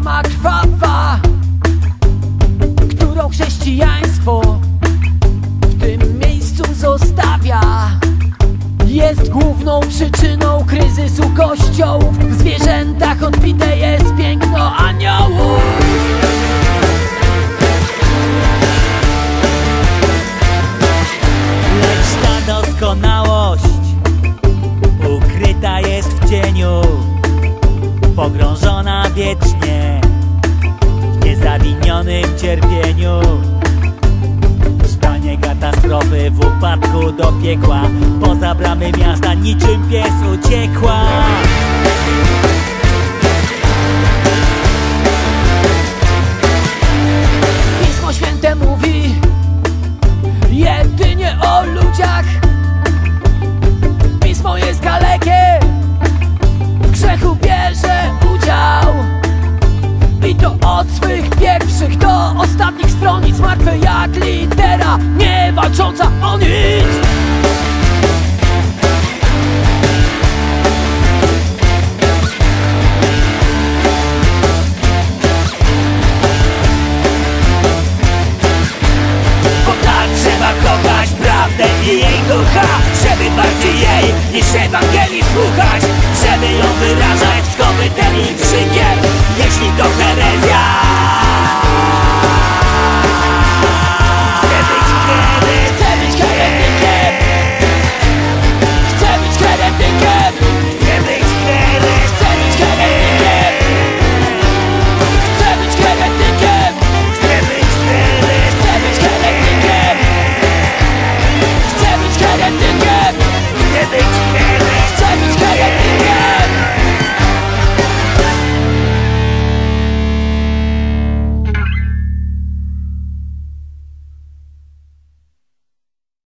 brama krwawa Którą chrześcijaństwo w tym miejscu zostawia. Jest główną przyczyną kryzysu kościołów. W zwierzętach odbite jest piękno aniołów. Lecz ta doskonałość ukryta jest w cieniu pogrążona wiecznie w niezawinionym cierpieniu. W stanie katastrofy, w upadku do piekła, poza bramy miasta niczym pies uciekła. Od swych pierwszych do ostatnich stronic Martwe jak litera, nie walcząca o nic. Tak kochać prawdę i jej ducha Żeby bardziej jej niż Ewangelii słuchać